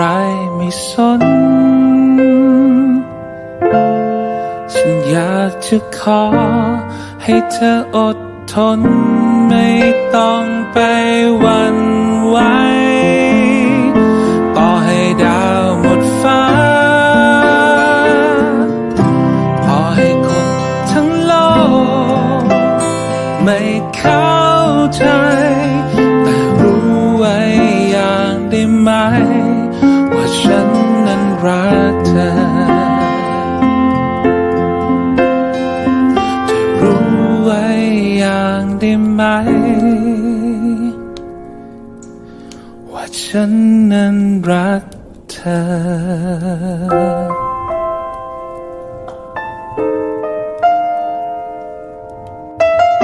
รไม่สน ฉันอยากจะขอ ให้เธออดทน ไม่ต้องไปวันไหวต่อให้ดาวหมดฟ้า พอให้คนทั้งโลก ไม่เข้าใจ แต่รู้ไว้อย่างได้ไหม ว่าฉันนั้นรักเธอจะรู้ไว้อย่างได้ไหม ว่าฉันนั้นรักเธอ